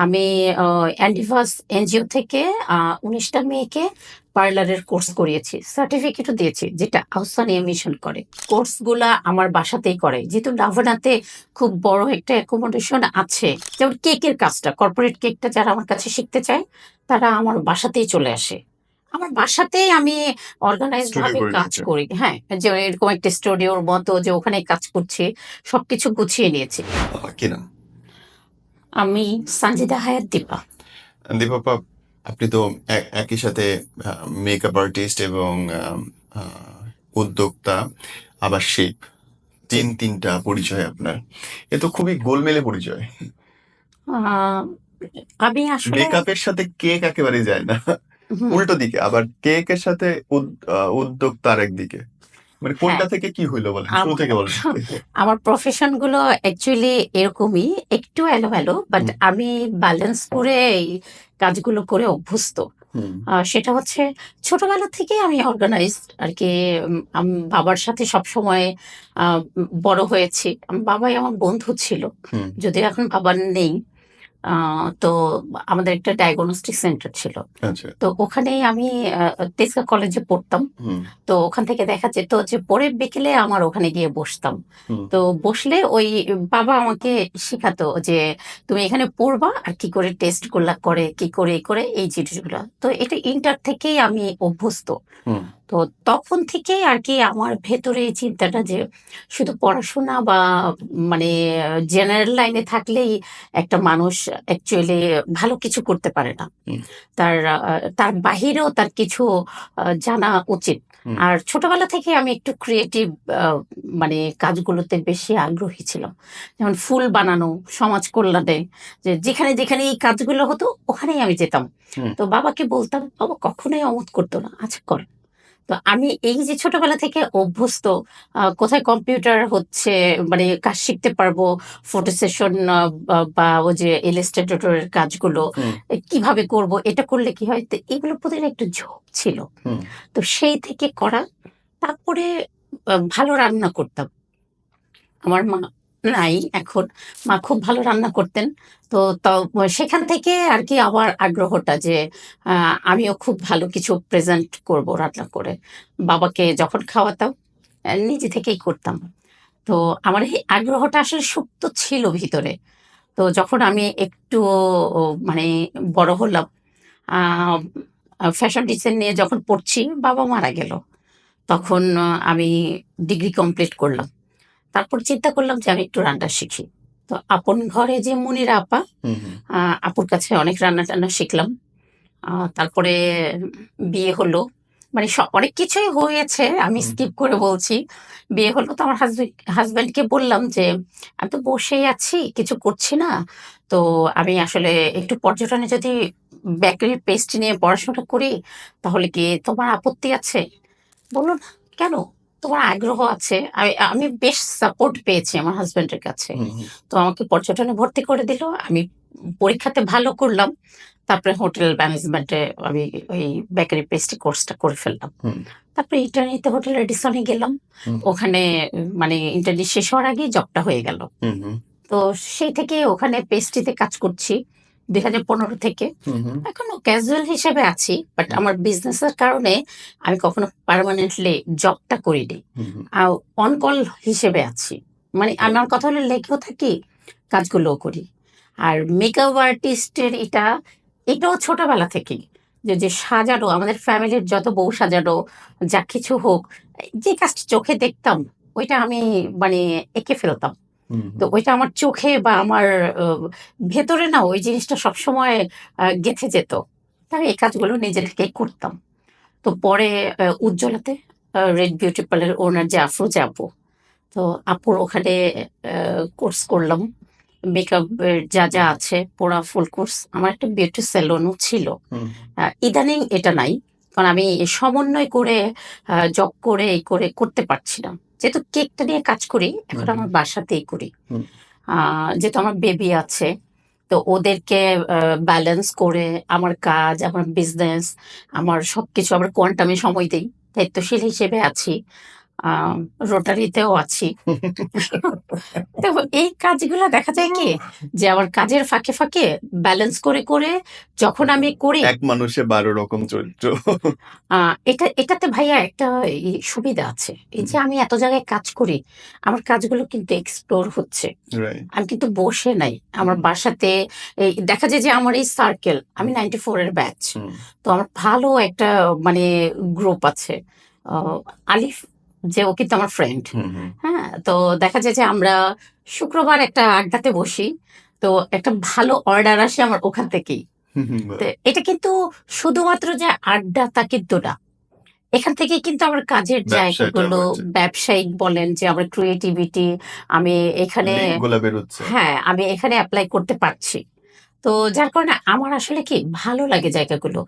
আমি অ্যান্ডিভাস এনজিও থেকে উনিশটা মেয়েকে পার্লারের কোর্স করিয়েছি সার্টিফিকেটও দিয়েছি যেটা আহসানিয়া মিশন করে। কোর্সগুলা আমার বাসাতেই করে। যেহেতু লাভনাতে খুব বড় একটা অ্যাকোমোডেশন আছে যেমন কেকের কাজটা কর্পোরেট কেকটা যারা আমার কাছে শিখতে চায় তারা আমার বাসাতেই চলে আসে। আমার বাসাতেই আমি অর্গানাইজ ভাবে কাজ করি। হ্যাঁ যে এরকম একটা স্টুডিওর মতো যে ওখানে কাজ করছি সবকিছু গুছিয়ে নিয়েছি। আহ, কি নাম? আমি সঞ্জিদা হায়াত দীপা। দীপাপা আপনি তো একই সাথে মেকআপ আর্টিস্ট এবং উদ্যোক্তা আবার শেপ তিন তিনটা পরিচয় আপনার। এ তো খুবই গোলমেলে পরিচয়। আমি আসলে মেকআপের সাথে কেক একেবারে যায় না। উল্টো দিকে আবার কেকের সাথে উদ্যোক্তা আরেক দিকে। মানে কোনটা থেকে কি হইল বলেন শুরু আমার- থেকে বলেন। আমার প্রফেশনগুলো অ্যাকচুয়ালি এরকমই। একটু এলো ভ্যালো বাট আমি ব্যালেন্স করে এই কাজগুলো করে অভ্যস্ত। সেটা হচ্ছে ছোটবেলা থেকে আমি অর্গানাইজ আর কি বাবার সাথে সব সময় বড় হয়েছি। বাবাই আমার বন্ধু ছিল। যদি যদিও এখন বাবার নেই। তো আমাদের একটা ডায়াগনস্টিক সেন্টার ছিল। আচ্ছা। তো ওখানেই আমি তেজগা কলেজে পড়তাম। তো ওখান থেকে দেখা যেত যে পরে বিকেলে আমার ওখানে গিয়ে বসতাম। তো বসলে ওই বাবা আমাকে শেখাতো যে তুমি এখানে পড়বা আর কি করে টেস্টগুলা করে কি করে এই করে এই জিনিসগুলো। তো এটা ইন্টার থেকেই আমি অভ্যস্ত। তো তখন থেকেই আর কি আমার ভেতরে এই চিন্তাটা যে শুধু পড়াশোনা বা মানে জেনারেল লাইনে থাকলেই একটা মানুষ অ্যাকচুয়ালি ভালো কিছু করতে পারে না। তার তার বাহিরেও তার কিছু জানা উচিত। আর ছোটবেলা থেকে আমি একটু ক্রিয়েটিভ মানে কাজগুলোতে বেশি আগ্রহী ছিলাম। যেমন ফুল বানানো সমাজ কল্যাণে যে যেখানে যেখানে এই কাজগুলো হতো ওখানেই আমি যেতাম। তো বাবাকে বলতাম বাবা কখনোই অমত করতো না আচ্ছা কর। তো আমি এই যে ছোটবেলা থেকে অভ্যস্ত কোথায় কম্পিউটার হচ্ছে মানে কাজ শিখতে পারব ফটো সেশন বা ও যে ইলাস্ট্রেটরের কাজগুলো কীভাবে করব এটা করলে কি হয়? তো এগুলোর প্রতি একটু ঝোঁক ছিল। তো সেই থেকে করা তারপরে ভালো রান্না করতাম। আমার মা নাই এখন। মা খুব ভালো রান্না করতেন। তো সেখান থেকে আর কি আমার আগ্রহটা যে আমিও খুব ভালো কিছু প্রেজেন্ট করব রান্না করে। বাবাকে যখন খাওয়াতাম নিজে থেকেই করতাম। তো আমার এই আগ্রহটা আসলে সুপ্ত ছিল ভিতরে। তো যখন আমি একটু মানে বড় হলাম ফ্যাশন ডিজাইন নিয়ে যখন পড়ছি, বাবা মারা গেল। তখন আমি ডিগ্রি কমপ্লিট করলাম। তারপর চিন্তা করলাম যে আমি একটু রান্না শিখি। তো আপন ঘরে যে মুনিরা আপা আপুর কাছে অনেক রান্না টান্না শিখলাম। তারপরে বিয়ে হলো। মানে অনেক কিছুই হয়েছে আমি স্কিপ করে বলছি। বিয়ে হলো তো আমার হাজবেন্ড হাজবেন্ডকে বললাম যে আমি তো বসেই আছি কিছু করছি না। তো আমি আসলে একটু পর্যটনে যদি বেকারি পেস্ট নিয়ে পড়াশোনা করি তাহলে কি তোমার আপত্তি আছে? বলল না কেন? তোমার আগ্রহ আছে। আমি আমি বেশ সাপোর্ট পেয়েছি আমার হাজবেন্ডের কাছে। তো আমাকে পর্যটনে ভর্তি করে দিল। আমি পরীক্ষাতে ভালো করলাম। তারপরে হোটেল ম্যানেজমেন্টে আমি ওই বেকারি পেস্ট্রি কোর্সটা করে ফেললাম। তারপরে ইন্টারনিতে হোটেল এডিসনে গেলাম। ওখানে মানে ইন্টারনি শেষ হওয়ার আগেই জবটা হয়ে গেল। তো সেই থেকে ওখানে পেস্ট্রিতে কাজ করছি। দুই হাজার পনেরো থেকে। এখনও ক্যাজুয়াল হিসেবে আছি বাট আমার বিজনেসের কারণে আমি কখনো পার্মানেন্টলি জবটা করিনি। অন কল হিসেবে আছি। মানে আমার কথা হলো লেখেও থাকি কাজগুলোও করি। আর মেকআপ আর্টিস্টের এটা এটাও ছোটবেলা থেকেই। যে যে সাজানো আমাদের ফ্যামিলির যত বউ সাজানো যা কিছু হোক যে কাজটা চোখে দেখতাম ওইটা আমি মানে এঁকে ফেলতাম। তো ওইটা আমার চোখে বা আমার ভেতরে না ওই জিনিসটা সবসময় গেঁথে যেত। তাই এই কাজগুলো নিজে থেকেই করতাম। তো পরে উজ্জ্বলাতে রেড বিউটি পার্লার ওনার যে আফরোজা আপু তো আপুর ওখানে কোর্স করলাম। মেকআপ যা যা আছে পুরা ফুল কোর্স আমার একটা বিউটি স্যালনও ছিল। ইদানিং এটা নাই কারণ আমি সমন্বয় করে জব করে এই করে করতে পারছি না যেহেতু কেকটা নিয়ে কাজ করি এখন আমার বাসাতেই করি। আহ, যেহেতু আমার বেবি আছে তো ওদেরকে ব্যালেন্স করে আমার কাজ আমার বিজনেস আমার সবকিছু আমার কোয়ান্টামে সময় দিই। দায়িত্বশীল হিসেবে আছি। রোটারিতেও আছি। তো এই কাজগুলো দেখা যায় কি যে আমার কাজের ফাঁকে ফাঁকে ব্যালেন্স করে করে যখন আমি করি এক মানুষে বারো রকম চরিত্র। এটা এটাতে ভাইয়া একটা সুবিধা আছে। এই যে আমি এত জায়গায় কাজ করি আমার কাজগুলো কিন্তু এক্সপ্লোর হচ্ছে। আমি কিন্তু বসে নাই। আমার বাসাতে এই দেখা যায় যে আমার এই সার্কেল আমি নাইনটি ফোর এর ব্যাচ তো আমার ভালো একটা মানে গ্রুপ আছে। আলিফ যে ও কিন্তু আমার ফ্রেন্ড হ্যাঁ তো দেখা যায় যে আমরা শুক্রবার একটা আড্ডাতে বসি তো একটা ভালো অর্ডার আসে আমার ওখান থেকেই। তো এটা কিন্তু শুধুমাত্র যে আড্ডা তা কিন্তু না। এখান থেকে কিন্তু আমার কাজের জায়গাগুলো ব্যবসায়িক বলেন যে আমার ক্রিয়েটিভিটি আমি এখানে হ্যাঁ আমি এখানে অ্যাপ্লাই করতে পারছি। তো যার কারণে আমার আসলে কি ভালো লাগে জায়গাগুলো।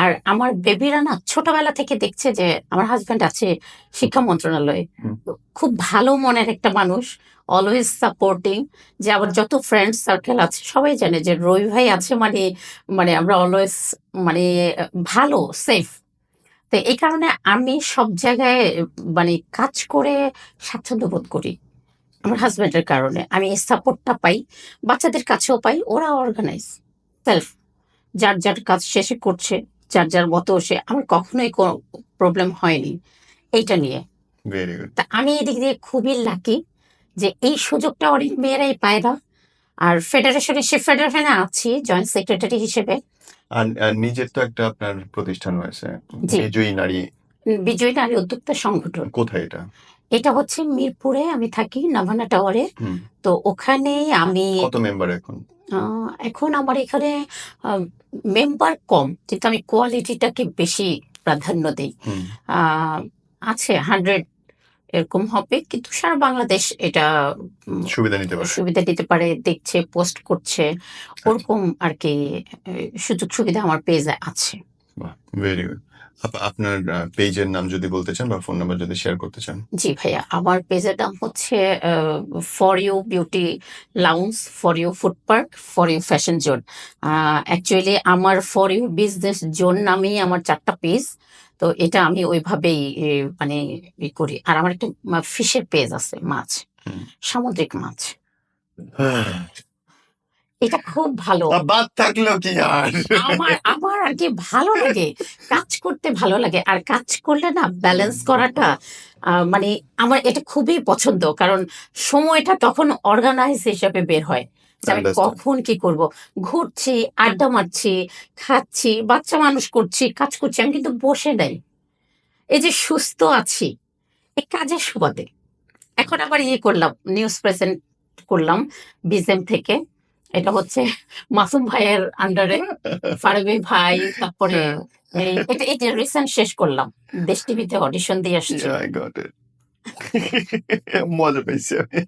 আর আমার বেবিরা না ছোটবেলা থেকে দেখছে যে আমার হাজব্যান্ড আছে শিক্ষা মন্ত্রণালয়ে। তো খুব ভালো মনের একটা মানুষ অলওয়েজ সাপোর্টিং যে আমার যত ফ্রেন্ড সার্কেল আছে সবাই জানে যে রবি ভাই আছে মানে মানে আমরা অলওয়েজ মানে ভালো সেফ তো এই কারণে আমি সব জায়গায় মানে কাজ করে স্বাচ্ছন্দ্য বোধ করি। আমার হাজব্যান্ডের কারণে। আমি এই সাপোর্টটা পাই বাচ্চাদের কাছেও পাই ওরা অর্গানাইজ সেলফ যার যার কাজ শেষে করছে যার যার মতো সে আমার কখনোই কোনো প্রবলেম হয়নি এইটা নিয়ে। তা আমি এদিক দিয়ে খুবই লাকি যে এই সুযোগটা অনেক মেয়েরাই পায় না। আর ফেডারেশনে সে ফেডারেশনে আছি জয়েন্ট সেক্রেটারি হিসেবে। আর নিজের তো একটা আপনার প্রতিষ্ঠান রয়েছে। বিজয়ী নারী বিজয়ী নারী উদ্যোক্তা সংগঠন। কোথায় এটা? এটা হচ্ছে মিরপুরে আমি থাকি নাভানা টাওয়ারে। তো ওখানে আমি কত মেম্বার এখন? আহ, এখন আমার এখানে মেম্বার কম কিন্তু আমি কোয়ালিটিটাকে বেশি প্রাধান্য দিই। আহ, আছে হান্ড্রেড এরকম হবে কিন্তু সারা বাংলাদেশ এটা সুবিধা নিতে পারে। সুবিধা দিতে পারে দেখছে পোস্ট করছে। ওরকম আর কি সুযোগ সুবিধা আমার পেজে আছে। ভেরি গুড আপনার পেজের নাম যদি বলতে চান বা ফোন নাম্বার যদি শেয়ার করতে চান। জি ভাইয়া আমার পেজের নাম হচ্ছে For You Beauty Lounge For You Food Park For You Fashion Zone actually আমার ফর ইউ বিজনেস জোন নামেই আমার চারটা পেজ তো এটা আমি ওইভাবেই মানে ই করি। আর আমার একটা ফিশের পেজ আছে মাছ সামুদ্রিক মাছ। এটা খুব ভালো। বাদ থাকলেও কি আর? আমার আমার আর কি ভালো লাগে। কাজ করতে ভালো লাগে। আর কাজ করলে না ব্যালেন্স করাটা মানে আমার এটা খুবই পছন্দ। কারণ সময়টা তখন অর্গানাইজ হিসেবে বের হয়। আমি কখন কি করব? ঘুরছি আড্ডা মারছি খাচ্ছি বাচ্চা মানুষ করছি কাজ করছি আমি কিন্তু বসে নাই। এই যে সুস্থ আছি এই কাজের সুবাদে। এখন আবার ইয়ে করলাম নিউজ প্রেজেন্ট করলাম বিজেম থেকে। এটা হচ্ছে মাসুম ভাইয়ের আন্ডারে ফারুবি ভাই তারপরে এই এটা এটা রিসেন্ট শেষ করলাম দেশ টিভিতে অডিশন দিয়ে আসছে. মজা আমি।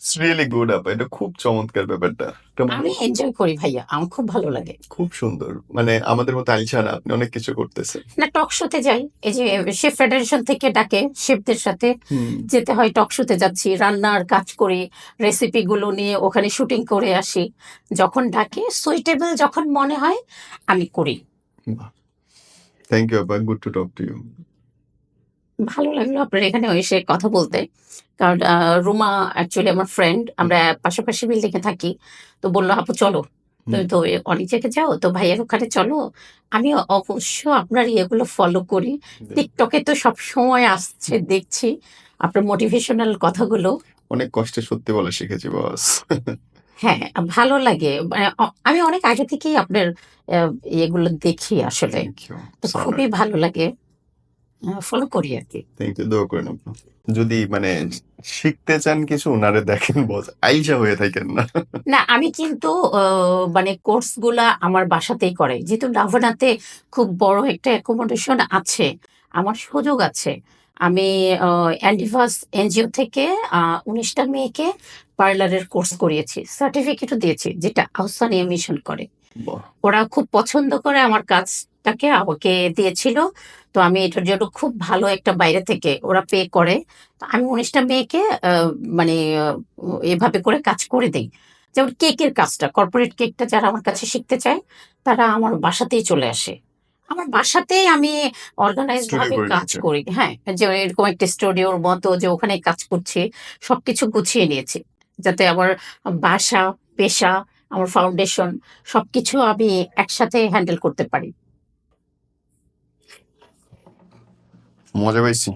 It's really good up. এটা খুব চমৎকার ব্যাপারটা। মানে আমি এনজয় করি ভাইয়া। আমার খুব ভালো লাগে। খুব সুন্দর। মানে আমাদের মতো আইসা না আপনি অনেক কিছু করতেছেন। না টক শোতে যাই। এই যে শেফ ফেডারেশন থেকে ডাকে শেফদের সাথে। যেতে হয় টক শোতে যাচ্ছি রান্নার কাজ করি রেসিপি গুলো নিয়ে ওখানে শুটিং করে আসি। যখন ডাকে সুইটেবল যখন মনে হয় আমি করি। থ্যাংক ইউ আপা। Good to talk to you ভালো লাগল আপনার এখানে এসে কথা বলতে। কারণ রুমা অ্যাকচুয়ালি আমার ফ্রেন্ড আমরা পাশাপাশি বিল্ডিং এ থাকি। তো বলল আপু চলো। তুমি তো অনেক জায়গায় যাও তো ভাইয়ের ওখানে চলো। আমি অবশ্য আপনার ইয়েগুলো ফলো করি। টিকটকে তো সব সময় আসছে দেখছি আপনার মোটিভেশনাল কথাগুলো। অনেক কষ্টে সত্যি বলা শিখেছি বস হ্যাঁ ভালো লাগে। মানে আমি অনেক আগে থেকেই আপনার ইয়েগুলো দেখি আসলে। খুবই ভালো লাগে। ফলো করি আর কি থ্যাংক ইউ দোয়া করেন আপনি যদি মানে শিখতে চান কিছু ওনারে দেখেন বস আইসা হয়ে থাকেন না। না আমি কিন্তু মানে কোর্সগুলা আমার বাসাতেই করে যেহেতু লাভানাতে খুব বড় একটা অ্যাকোমোডেশন আছে আমার সুযোগ আছে। আমি অ্যান্ডিভাস এনজিও থেকে উনিশটা মেয়েকে পার্লারের কোর্স করিয়েছি সার্টিফিকেটও দিয়েছি যেটা আহসানিয়া মিশন করে। ওরা খুব পছন্দ করে আমার কাজটাকে আমাকে দিয়েছিল। তো আমি এটার জন্য খুব ভালো একটা বাইরে থেকে ওরা পে করে। তো আমি উনিশটা মেয়েকে মানে এভাবে করে কাজ করে দিই। যেমন কেকের কাজটা কর্পোরেট কেকটা যারা আমার কাছে শিখতে চায় তারা আমার বাসাতেই চলে আসে। আমার বাসাতেই আমি অর্গানাইজড ভাবে কাজ করি। হ্যাঁ যে এরকম একটা স্টুডিওর মতো যে ওখানে কাজ করছি সবকিছু গুছিয়ে নিয়েছি। যাতে আমার বাসা পেশা আমার ফাউন্ডেশন সবকিছু আমি একসাথে হ্যান্ডেল করতে পারি। মজা পাইছি